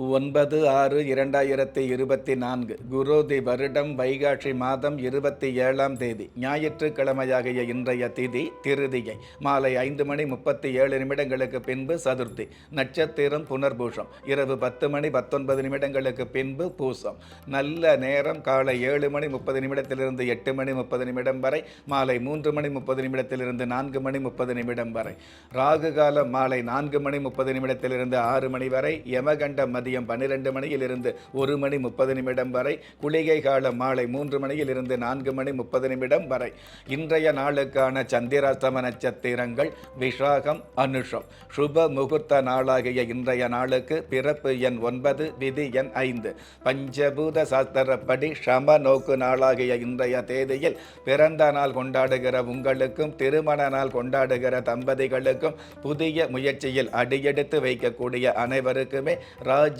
ஒன்பது ஆறு இரண்டாயிரத்தி இருபத்தி நான்கு குரோதி வருடம் வைகாட்சி மாதம் இருபத்தி ஏழாம் தேதி ஞாயிற்றுக்கிழமையாகிய இன்றைய திதி திருதியை மாலை ஐந்து மணி முப்பத்தி ஏழு நிமிடங்களுக்கு பின்பு சதுர்த்தி நட்சத்திரம் புனர்பூஷம் இரவு பத்து மணி பத்தொன்பது நிமிடங்களுக்கு பின்பு பூசம் நல்ல நேரம் காலை ஏழு மணி முப்பது நிமிடத்திலிருந்து எட்டு மணி முப்பது நிமிடம் வரை மாலை மூன்று மணி முப்பது நிமிடத்திலிருந்து நான்கு மணி முப்பது நிமிடம் வரை ராகு காலம் மாலை நான்கு மணி முப்பது நிமிடத்திலிருந்து ஆறு மணி வரை யமகண்ட மதியம் பன்னிரெண்டு மணியிலிருந்து ஒரு மணி முப்பது நிமிடம் வரை குளிகை காலம் மாலை மூன்று மணியிலிருந்து நான்கு மணி முப்பது நிமிடம் வரை. இன்றைய நாளுக்கான சந்திராஸ்தம நட்சத்திரங்கள் விஷாகம் அனுஷம். சுப முகூர்த்த நாளாகிய இன்றைய நாளுக்கு பிறப்பு எண் ஒன்பது விதி எண் ஐந்து. பஞ்சபூத சாஸ்திரப்படி சம நோக்கு நாளாகிய இன்றைய தேதியில் பிறந்த நாள் கொண்டாடுகிற உங்களுக்கும் திருமண நாள் கொண்டாடுகிற தம்பதிகளுக்கும் புதிய முயற்சியில் அடியெடுத்து வைக்கக்கூடிய அனைவருக்குமே ராஜ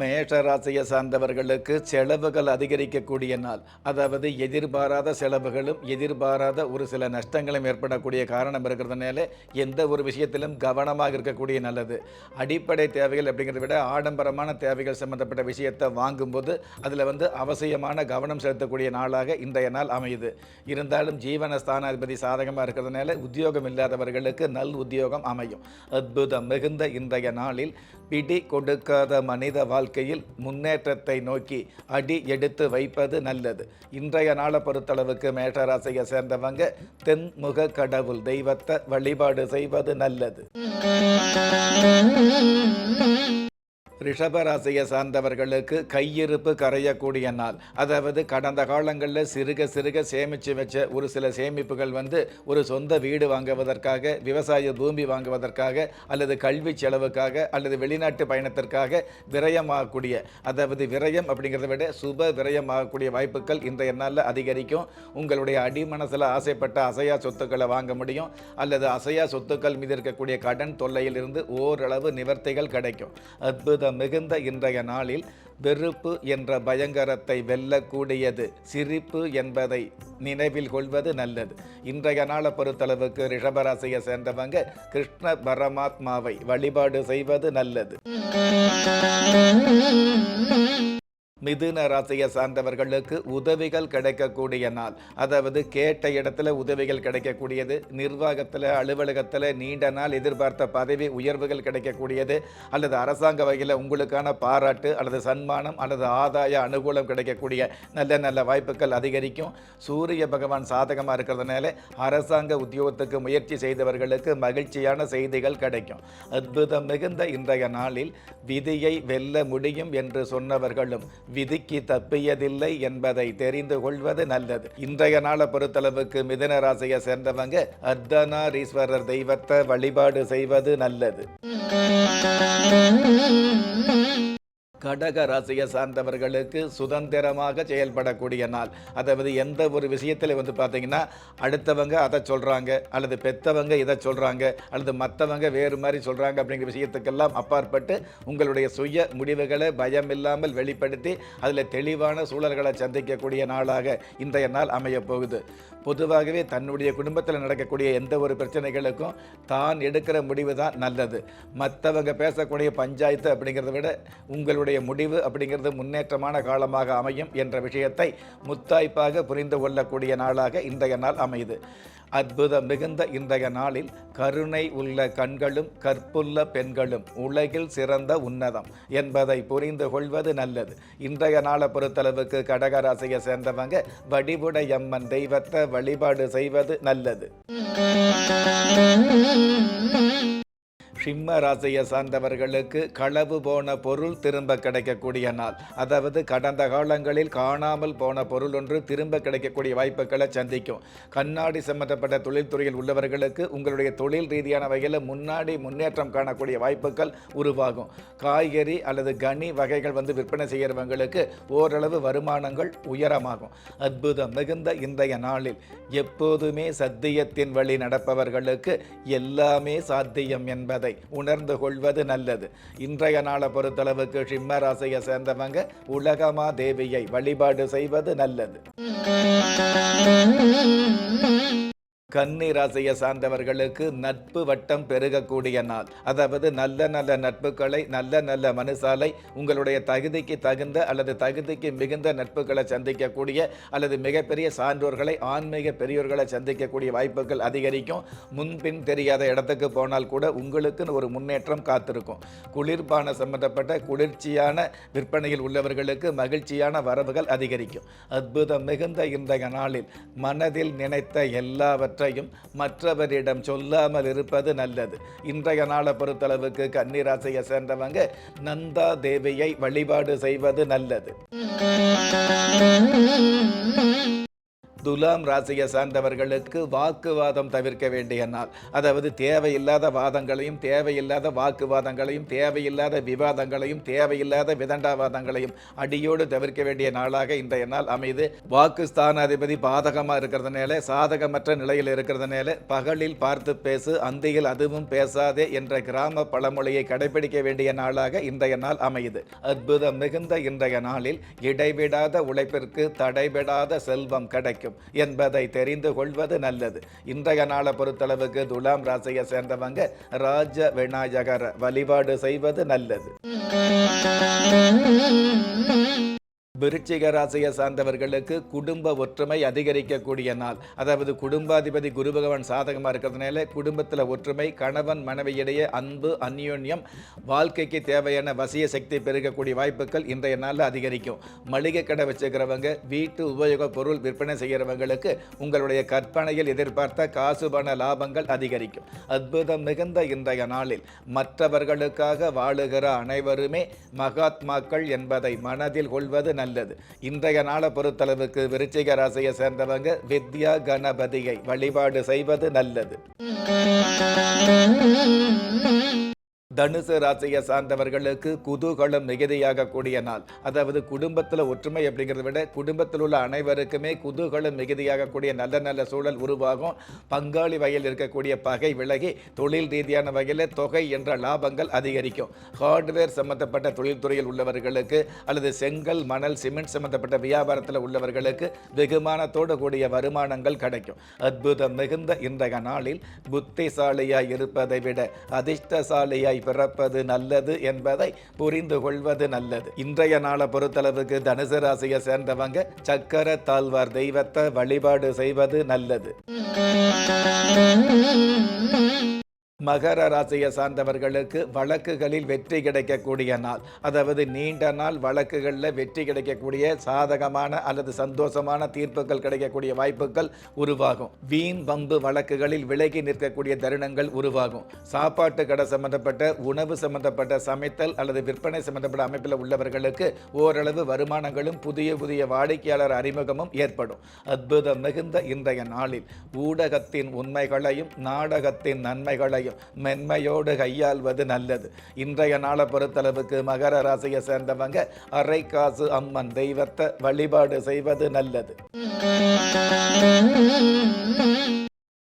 மேஷராசியை சார்ந்தவர்களுக்கு செலவுகள் அதிகரிக்கக்கூடிய நாள். அதாவது எதிர்பாராத செலவுகளும் எதிர்பாராத ஒரு சில நஷ்டங்களும் ஏற்படக்கூடிய காரணம் இருக்கிறதுனால எந்த ஒரு விஷயத்திலும் கவனமாக இருக்கக்கூடிய நல்லது. அடிப்படை தேவைகள் அப்படிங்கிறத விட ஆடம்பரமான தேவைகள் சம்பந்தப்பட்ட விஷயத்தை வாங்கும்போது அதில் வந்து அவசியமான கவனம் செலுத்தக்கூடிய நாளாக இன்றைய நாள் அமையுது. இருந்தாலும் ஜீவன ஸ்தானாதிபதி சாதகமாக இருக்கிறதுனால உத்தியோகம் இல்லாதவர்களுக்கு நல் உத்தியோகம் அமையும். அற்புதம் மிகுந்த இன்றைய நாளில் பிடி கொடுக்காத மனித வாழ்க்கையில் முன்னேற்றத்தை நோக்கி அடி எடுத்து வைப்பது நல்லது. இன்றைய நாளை பொறுத்தளவுக்கு மேஷராசியை சேர்ந்தவங்க தென்முக கடவுள் தெய்வத்தை வழிபாடு செய்வது நல்லது. ரிஷபராசியை சார்ந்தவர்களுக்கு கையிருப்பு கரையக்கூடிய நாள். அதாவது கடந்த காலங்களில் சிறுக சிறுக சேமித்து வச்ச ஒரு சில சேமிப்புகள் வந்து ஒரு சொந்த வீடு வாங்குவதற்காக விவசாய பூமி வாங்குவதற்காக அல்லது கல்வி செலவுக்காக அல்லது வெளிநாட்டு பயணத்திற்காக விரயமாகக்கூடிய அதாவது விரயம் அப்படிங்கிறத விட சுப விரயமாகக்கூடிய வாய்ப்புகள் இன்றைய நாளில் அதிகரிக்கும். உங்களுடைய அடிமனசில் ஆசைப்பட்ட அசையா சொத்துக்களை வாங்க முடியும். அல்லது அசையா சொத்துக்கள் மீது இருக்கக்கூடிய கடன் தொல்லையிலிருந்து ஓரளவு நிவர்த்திகள் கிடைக்கும். மிகுந்த இன்றைய நாளில் வெறுப்பு என்ற பயங்கரத்தை வெல்லக்கூடியது. சிரிப்பு என்பதை நினைவில் கொள்வது நல்லது. இன்றைய நாளை பொறுத்தளவுக்கு ரிஷபராசியை சேர்ந்தவங்க கிருஷ்ண பரமாத்மாவை வழிபாடு செய்வது நல்லது. மிதுன ராசியை சார்ந்தவர்களுக்கு உதவிகள் கிடைக்கக்கூடிய நாள். அதாவது கேட்ட இடத்துல உதவிகள் கிடைக்கக்கூடியது நிர்வாகத்தில் அலுவலகத்தில் நீண்ட நாள் எதிர்பார்த்த பதவி உயர்வுகள் கிடைக்கக்கூடியது அல்லது அரசாங்க வகையில் உங்களுக்கான பாராட்டு அல்லது சன்மானம் அல்லது ஆதாய அனுகூலம் கிடைக்கக்கூடிய நல்ல நல்ல வாய்ப்புகள் அதிகரிக்கும். சூரிய பகவான் சாதகமாக இருக்கிறதுனால அரசாங்க உத்தியோகத்துக்கு முயற்சி செய்தவர்களுக்கு மகிழ்ச்சியான செய்திகள் கிடைக்கும். அற்புதம் மிகுந்த இன்றைய நாளில் விதியை வெல்ல முடியும் என்று சொன்னவர்களும் விதிக்கு தப்பியதில்லை என்பதை தெரிந்து கொள்வது நல்லது. இன்றைய நாளை பொறுத்தளவுக்கு மிதன ராசியை சேர்ந்தவங்க அர்த்தநாரீஸ்வரர் தெய்வத்தை வழிபாடு செய்வது நல்லது. கடக ராசியை சார்ந்தவர்களுக்கு சுதந்திரமாக செயல்படக்கூடிய நாள். அதாவது எந்த ஒரு விஷயத்தில் வந்து பார்த்தீங்கன்னா அடுத்தவங்க அதை சொல்கிறாங்க அல்லது பெத்தவங்க இதை சொல்கிறாங்க அல்லது மற்றவங்க வேறு மாதிரி சொல்கிறாங்க அப்படிங்கிற விஷயத்துக்கெல்லாம் அப்பாற்பட்டு உங்களுடைய சுய முடிவுகளை பயம் இல்லாமல் வெளிப்படுத்தி அதில் தெளிவான சூழல்களை சந்திக்கக்கூடிய நாளாக இன்றைய நாள் அமையப் போகுது. பொதுவாகவே தன்னுடைய குடும்பத்தில் நடக்கக்கூடிய எந்த ஒரு பிரச்சனைகளுக்கும் தான் எடுக்கிற முடிவு தான் நல்லது. மற்றவங்க பேசக்கூடிய பஞ்சாயத்து அப்படிங்கிறத விட உங்களுடைய முடிவு அப்படிங்கிறது முன்னேற்றமான காலமாக அமையும் என்ற விஷயத்தை முத்தாய்ப்பாக புரிந்து கொள்ளக்கூடிய நாளாக இன்றைய நாள் அமையுது. அற்புதம் மிகுந்த இன்றைய நாளில் கருணை உள்ள கண்களும் கற்புள்ள பெண்களும் உலகில் சிறந்த உன்னதம் என்பதை புரிந்து கொள்வது நல்லது. இன்றைய நாளை பொறுத்தளவுக்கு கடகராசியை சேர்ந்தவங்க வடிவுடையம்மன் தெய்வத்தை வழிபாடு செய்வது நல்லது. சிம்ம ராசியை சார்ந்தவர்களுக்கு களவு போன பொருள் திரும்ப கிடைக்கக்கூடிய நாள். அதாவது கடந்த காலங்களில் காணாமல் போன பொருள் ஒன்று திரும்ப கிடைக்கக்கூடிய வாய்ப்புகளை சந்திக்கும். கண்ணாடி சம்பந்தப்பட்ட தொழில்துறையில் உள்ளவர்களுக்கு உங்களுடைய தொழில் ரீதியான வகையில் முன்னாடி முன்னேற்றம் காணக்கூடிய வாய்ப்புகள் உருவாகும். காய்கறி அல்லது கனி வகைகள் வந்து விற்பனை செய்கிறவங்களுக்கு ஓரளவு வருமானங்கள் உயரமாகும். அற்புதம் மிகுந்த இன்றைய நாளில் எப்போதுமே சத்தியத்தின் வழி நடப்பவர்களுக்கு எல்லாமே சாத்தியம் என்பதை உணர்ந்து கொள்வது நல்லது. இன்றைய நாளை பொறுத்தளவுக்கு சிம்ம ராசியை சேர்ந்தவங்க உலகமா தேவியை வழிபாடு செய்வது நல்லது. கன்னி ராசியை சார்ந்தவர்களுக்கு நட்பு வட்டம் பெருகக்கூடிய நாள். அதாவது நல்ல நல்ல நட்புகளை நல்ல நல்ல மனுசாலை உங்களுடைய தகுதிக்கு தகுந்த அல்லது தகுதிக்கு மிகுந்த நட்புகளை சந்திக்கக்கூடிய அல்லது மிகப்பெரிய சான்றோர்களை ஆன்மீக பெரியோர்களை சந்திக்கக்கூடிய வாய்ப்புகள் அதிகரிக்கும். முன்பின் தெரியாத இடத்துக்கு போனால் கூட உங்களுக்குன்னு ஒரு முன்னேற்றம் காத்திருக்கும். குளிர்பான சம்பந்தப்பட்ட குளிர்ச்சியான விற்பனையில் உள்ளவர்களுக்கு மகிழ்ச்சியான வரவுகள் அதிகரிக்கும். அற்புதம் மிகுந்த இன்றைய நாளில் மனதில் நினைத்த எல்லாவற்றையும் மற்றவரிடம் சொல்லாமல் இருப்பது நல்லது. இன்றைய நாளை பொறுத்தளவுக்கு கன்னிராசியை சேர்ந்தவங்க நந்தா தேவியை வழிபாடு செய்வது நல்லது. துலாம் ராசியை சார்ந்தவர்களுக்கு வாக்குவாதம் தவிர்க்க வேண்டிய நாள் அதாவது தேவையில்லாத வாதங்களையும் தேவையில்லாத வாக்குவாதங்களையும் தேவையில்லாத விவாதங்களையும் தேவையில்லாத விதண்டாவாதங்களையும் அடியோடு தவிர்க்க வேண்டிய நாளாக இன்றைய நாள் அமைது. வாக்கு ஸ்தானாதிபதி பாதகமாக இருக்கிறதுனால சாதகமற்ற நிலையில் இருக்கிறதுனால பகலில் பார்த்து பேசு அந்தியில் அதுவும் பேசாதே என்ற கிராம பழமொழியை கடைபிடிக்க வேண்டிய நாளாக இன்றைய நாள் அமையுது அற்புதம் மிகுந்த இன்றைய நாளில் இடைவிடாத உழைப்பிற்கு தடைபெடாத செல்வம் கிடைக்கும். என்பதை தெரிந்து கொள்வது நல்லது. இன்றைய நாளை பொறுத்தளவுக்கு துலாம் ராசியை சேர்ந்தவங்க ராஜ விநாயகர் வழிபாடு செய்வது நல்லது. விருச்சிக ராசியை சார்ந்தவர்களுக்கு குடும்ப ஒற்றுமை அதிகரிக்கக்கூடிய நாள். அதாவது குடும்பாதிபதி குரு பகவான் சாதகமாக இருக்கிறதுனால குடும்பத்தில் ஒற்றுமை கணவன் மனைவியிடையே அன்பு அந்யோன்யம் வாழ்க்கைக்கு தேவையான வசிய சக்தி பெருகக்கூடிய வாய்ப்புகள் இன்றைய நாளில் அதிகரிக்கும். மளிகை கடை வச்சுக்கிறவங்க வீட்டு உபயோக பொருள் விற்பனை செய்கிறவங்களுக்கு உங்களுடைய கற்பனையில் எதிர்பார்த்த காசு பண லாபங்கள் அதிகரிக்கும். அற்புதம் மிகுந்த இன்றைய நாளில் மற்றவர்களுக்காக வாழுகிற அனைவருமே மகாத்மாக்கள் என்பதை மனதில் கொள்வது நல்லது. இன்றைய நாளை பொறுத்தளவுக்கு விருச்சிக ராசியை சேர்ந்தவங்க வித்யா கணபதியை வழிபாடு செய்வது நல்லது. தனுசு ராசியை சார்ந்தவர்களுக்கு குதூகலம் மிகுதியாக கூடிய நாள். அதாவது குடும்பத்தில் ஒற்றுமை அப்படிங்கிறத விட குடும்பத்தில் உள்ள அனைவருக்குமே குதூகலம் மிகுதியாக கூடிய நல்ல நல்ல சூழல் உருவாகும். பங்காளி வகையில் இருக்கக்கூடிய பகை விலகி தொழில் ரீதியான வகையில் தொகை என்ற லாபங்கள் அதிகரிக்கும். ஹார்ட்வேர் சம்பந்தப்பட்ட தொழில்துறையில் உள்ளவர்களுக்கு அல்லது செங்கல் மணல் சிமெண்ட் சம்பந்தப்பட்ட வியாபாரத்தில் உள்ளவர்களுக்கு வெகுமானத்தோடு கூடிய வருமானங்கள் கிடைக்கும். அற்புதம் மிகுந்த இன்றைய நாளில் புத்திசாலியாய் இருப்பதை விட அதிர்ஷ்டசாலியாய் பிறப்பது நல்லது என்பதை புரிந்து கொள்வது நல்லது. இன்றைய நாளை பொறுத்தளவுக்கு தனுசு ராசியை சேர்ந்தவங்க சக்கர தாழ்வார் தெய்வத்தை வழிபாடு செய்வது நல்லது. மகர ராசியை சார்ந்தவர்களுக்கு வழக்குகளில் வெற்றி கிடைக்கக்கூடிய நாள். அதாவது நீண்ட நாள் வழக்குகளில் வெற்றி கிடைக்கக்கூடிய சாதகமான அல்லது சந்தோஷமான தீர்ப்புகள் கிடைக்கக்கூடிய வாய்ப்புகள் உருவாகும். வீண் பம்பு வழக்குகளில் விலகி நிற்கக்கூடிய தருணங்கள் உருவாகும். சாப்பாட்டு கடை சம்பந்தப்பட்ட உணவு சம்பந்தப்பட்ட சமைத்தல் அல்லது விற்பனை சம்பந்தப்பட்ட அமைப்பில் உள்ளவர்களுக்கு ஓரளவு வருமானங்களும் புதிய புதிய வாடிக்கையாளர் அறிமுகமும் ஏற்படும். அற்புதம் மிகுந்த இன்றைய நாளில். ஊடகத்தின் உண்மைகளையும் நாடகத்தின் நன்மைகளையும் மென்மையோடு கையாள்வது நல்லது. இன்றைய நாளை பொறுத்தளவுக்கு மகர ராசியை சேர்ந்தவங்க அரை காசு அம்மன் தெய்வத்தை வழிபாடு செய்வது நல்லது.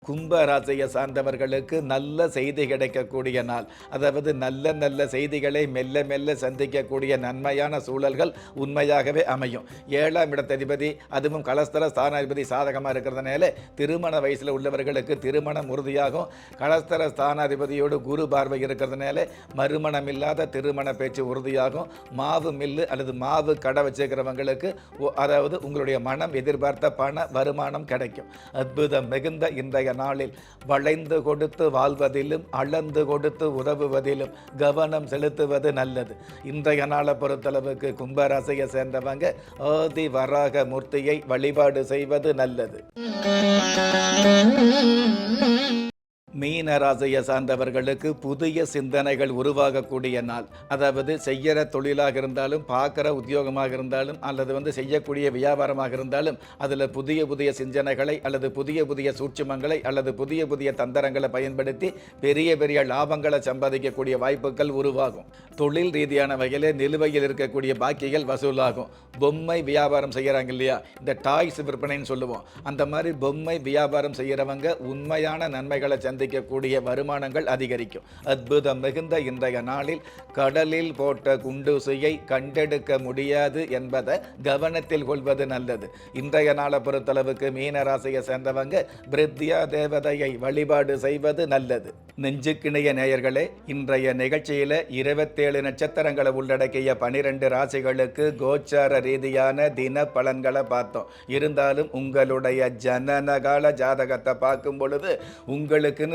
கும்ப ராசியை சார்ந்தவர்களுக்கு நல்ல செய்தி கிடைக்கக்கூடிய நாள். அதாவது நல்ல நல்ல செய்திகளை மெல்ல மெல்ல சந்திக்கக்கூடிய நன்மையான சூழல்கள் உண்மையாகவே அமையும். ஏழாம் இடத்ததிபதி அதுவும் கலஸ்தர ஸ்தானாதிபதி சாதகமாக இருக்கிறதுனால திருமண வயசில் உள்ளவர்களுக்கு திருமணம் உறுதியாகும். கலஸ்தர ஸ்தானாதிபதியோடு குரு பார்வை இருக்கிறதுனால மறுமணம் இல்லாத திருமண பேச்சு உறுதியாகும். மாவு மில்லு அல்லது மாவு கடை வச்சுருக்கிறவங்களுக்கு ஒ- அதாவது உங்களுடைய மனம் எதிர்பார்த்த பண வருமானம் கிடைக்கும். அற்புதம் மிகுந்த இன்றைய நாளில் வளைந்து கொடுத்து வாழ்வதிலும் அளந்து கொடுத்து உதவுவதிலும் கவனம் செலுத்துவது நல்லது. இன்றைய நாளை பொறுத்தளவுக்கு கும்பராசியை சேர்ந்தவங்க ஆதி வராக மூர்த்தியை வழிபாடு செய்வது நல்லது. மீன ராசியை சார்ந்தவர்களுக்கு புதிய சிந்தனைகள் உருவாகக்கூடிய நாள். அதாவது செய்கிற தொழிலாக இருந்தாலும் பார்க்குற உத்தியோகமாக இருந்தாலும் அல்லது வந்து செய்யக்கூடிய வியாபாரமாக இருந்தாலும் அதில் புதிய புதிய சிந்தனைகளை அல்லது புதிய புதிய சூட்சுமங்களை அல்லது புதிய புதிய தந்திரங்களை பயன்படுத்தி பெரிய பெரிய லாபங்களை சம்பாதிக்கக்கூடிய வாய்ப்புகள் உருவாகும். தொழில் ரீதியான வகையில் நிலுவையில் இருக்கக்கூடிய பாக்கிகள் வசூலாகும். பொம்மை வியாபாரம் செய்கிறாங்க இல்லையா? இந்த டாய்ஸ் விற்பனைன்னு சொல்லுவோம். அந்த மாதிரி பொம்மை வியாபாரம் செய்கிறவங்க உண்மையான நன்மைகளை சம்பாதிக்கக்கூடிய வருமானங்கள் அதிகரிக்கும். அற்புதம் மிகுந்த இன்றைய நாளில் கடலில் போட்ட குண்டூசியை கண்டெடுக்க முடியாது என்பதை கவனத்தில் கொள்வது நல்லது. இன்றைய நாளை பொறுத்தளவுக்கு மீனராசியை சேர்ந்தவங்க பிரித்யா தேவதையை வழிபாடு செய்வது நல்லது. நெஞ்சுக்கிணைய நேயர்களே இன்றைய நிகழ்ச்சியில் இருபத்தேழு நட்சத்திரங்களை உள்ளடக்கிய பனிரெண்டு ராசிகளுக்கு கோச்சார ரீதியான தின பலன்களை பார்த்தோம். இருந்தாலும் உங்களுடைய ஜனனகால ஜாதகத்தை பார்க்கும் பொழுது உங்களுக்குன்னு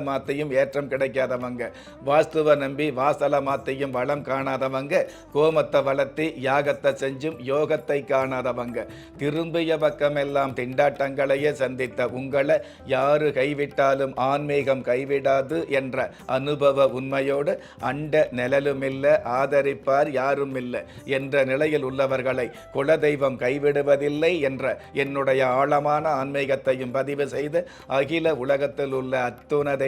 மாத்தையும் ஏற்றம் கிடைக்காதவங்க. வாஸ்துவை நம்பி வாசல மாத்தையும் வளம் காணாதவங்க. கோமத்தை வளர்த்தி யாகத்தை செஞ்சும் யோகத்தை காணாதவங்க. திரும்பிய பக்கமெல்லாம் திண்டாட்டங்களையே சந்தித்த உங்களை யாரு கைவிட்டாலும் ஆன்மீகம் கைவிடாது என்ற அனுபவ உண்மையோடு அண்ட நிழலும் இல்லை ஆதரிப்பார் யாரும் இல்லை என்ற நிலையில் உள்ளவர்களை குலதெய்வம் கைவிடுவதில்லை என்ற என்னுடைய ஆழமான ஆன்மீகத்தையும் பதிவு செய்து அகில உலகத்தில் உள்ள அத்துணதை